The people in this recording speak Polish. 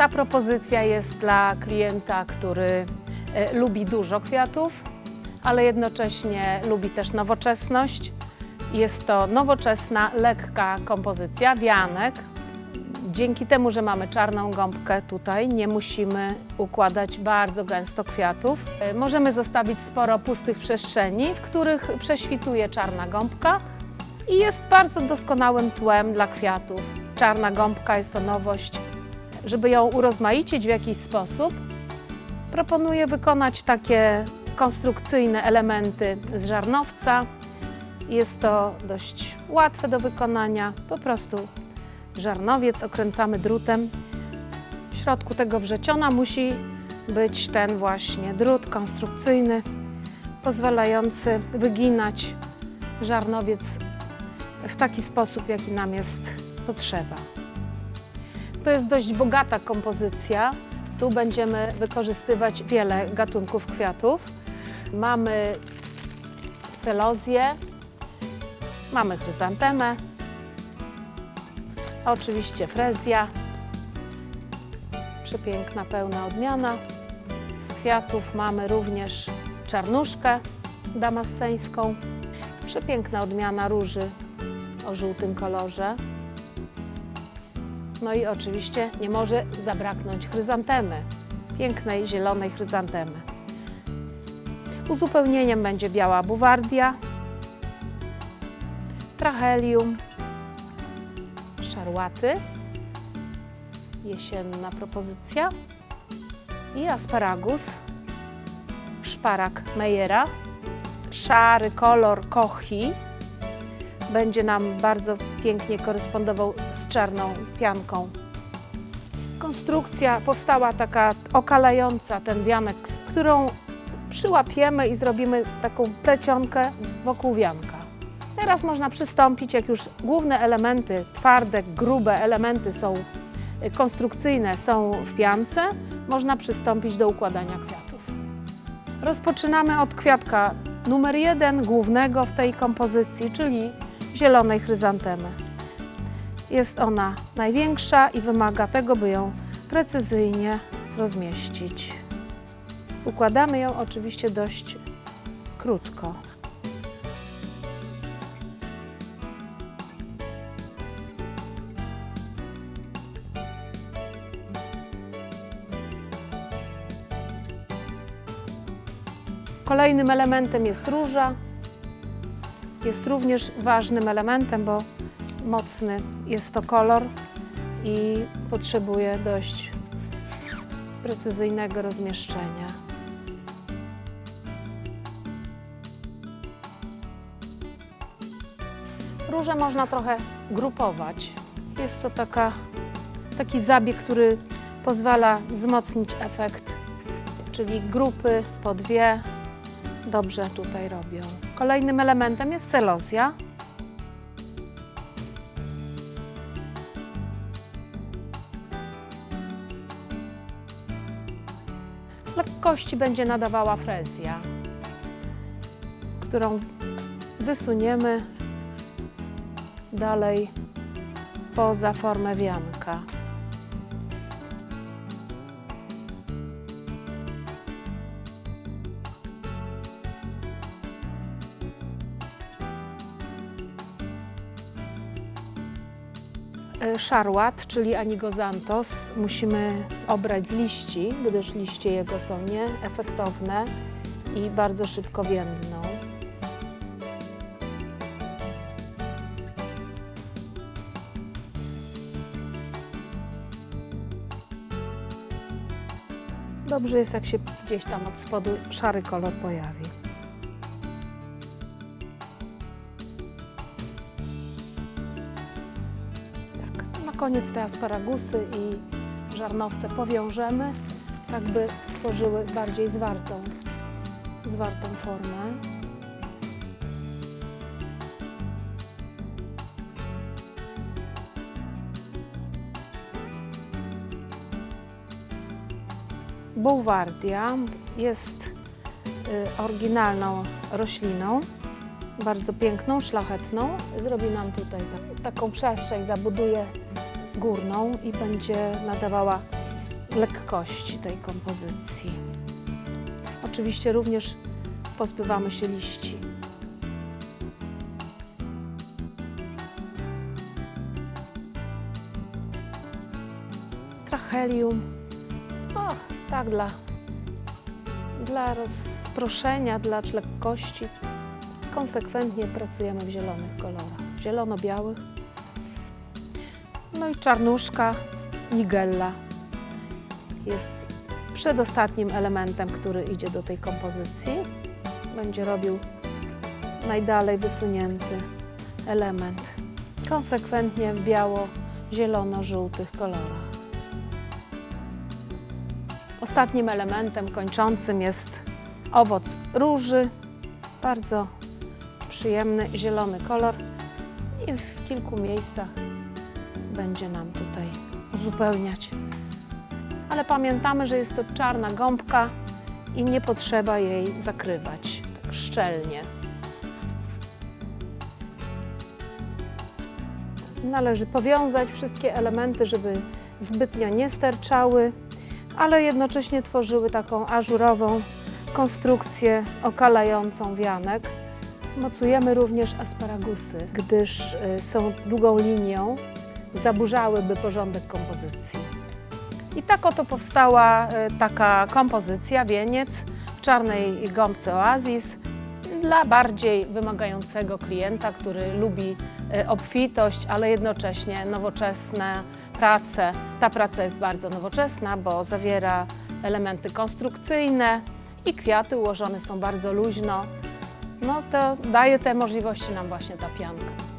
Ta propozycja jest dla klienta, który e, lubi dużo kwiatów, ale jednocześnie lubi też nowoczesność. Jest to nowoczesna, lekka kompozycja, wianek. Dzięki temu, że mamy czarną gąbkę tutaj, nie musimy układać bardzo gęsto kwiatów. E, Możemy zostawić sporo pustych przestrzeni, w których prześwituje czarna gąbka i jest bardzo doskonałym tłem dla kwiatów. Czarna gąbka jest to nowość. Żeby ją urozmaicić w jakiś sposób, proponuję wykonać takie konstrukcyjne elementy z żarnowca. Jest to dość łatwe do wykonania. Po prostu żarnowiec okręcamy drutem. W środku tego wrzeciona musi być ten właśnie drut konstrukcyjny, pozwalający wyginać żarnowiec w taki sposób, jaki nam jest potrzeba. To jest dość bogata kompozycja. Tu będziemy wykorzystywać wiele gatunków kwiatów. Mamy celozję, mamy chryzantemę, oczywiście frezja, przepiękna, pełna odmiana. Z kwiatów mamy również czarnuszkę damasceńską, przepiękna odmiana róży o żółtym kolorze. No i oczywiście nie może zabraknąć chryzantemy, pięknej zielonej chryzantemy. Uzupełnieniem będzie biała buwardia, trachelium, szarłaty, jesienna propozycja i asparagus, szparak Mejera, szary kolor kochi, będzie nam bardzo pięknie korespondował z czarną pianką. Konstrukcja powstała taka okalająca ten wianek, którą przyłapiemy i zrobimy taką plecionkę wokół wianka. Teraz można przystąpić, jak już główne elementy, twarde, grube elementy są y, konstrukcyjne, są w piance, można przystąpić do układania kwiatów. Rozpoczynamy od kwiatka numer jeden, głównego w tej kompozycji, czyli zielonej chryzantemy. Jest ona największa i wymaga tego, by ją precyzyjnie rozmieścić. Układamy ją oczywiście dość krótko. Kolejnym elementem jest róża. Jest również ważnym elementem, bo mocny jest to kolor i potrzebuje dość precyzyjnego rozmieszczenia. Róże można trochę grupować. Jest to taka, taki zabieg, który pozwala wzmocnić efekt, czyli grupy po dwie dobrze tutaj robią. Kolejnym elementem jest celozja. Lekkości będzie nadawała frezja, którą wysuniemy dalej poza formę wianka. Szarłat, czyli anigozantos, musimy obrać z liści, gdyż liście jego są nieefektowne i bardzo szybko więdną. Dobrze jest, jak się gdzieś tam od spodu szary kolor pojawi. Na koniec te asparagusy i żarnowce powiążemy, tak by stworzyły bardziej zwartą, zwartą formę. Bouwardia jest y, oryginalną rośliną, bardzo piękną, szlachetną. Zrobi nam tutaj ta, taką przestrzeń, zabuduje górną i będzie nadawała lekkości tej kompozycji. Oczywiście również pozbywamy się liści. Trachelium. O, tak dla, dla rozproszenia, dla lekkości. Konsekwentnie pracujemy w zielonych kolorach, zielono-białych. No i czarnuszka, nigella jest przedostatnim elementem, który idzie do tej kompozycji. Będzie robił najdalej wysunięty element. Konsekwentnie w biało-zielono-żółtych kolorach. Ostatnim elementem kończącym jest owoc róży. Bardzo przyjemny zielony kolor i w kilku miejscach będzie nam tutaj uzupełniać. Ale pamiętamy, że jest to czarna gąbka i nie potrzeba jej zakrywać tak szczelnie. Należy powiązać wszystkie elementy, żeby zbytnio nie sterczały, ale jednocześnie tworzyły taką ażurową konstrukcję okalającą wianek. Mocujemy również asparagusy, gdyż y, są długą linią, zaburzałyby porządek kompozycji. I tak oto powstała y, taka kompozycja, wieniec w czarnej gąbce Oasis dla bardziej wymagającego klienta, który lubi y, obfitość, ale jednocześnie nowoczesne prace. Ta praca jest bardzo nowoczesna, bo zawiera elementy konstrukcyjne i kwiaty ułożone są bardzo luźno. No to daje te możliwości nam właśnie ta pianka.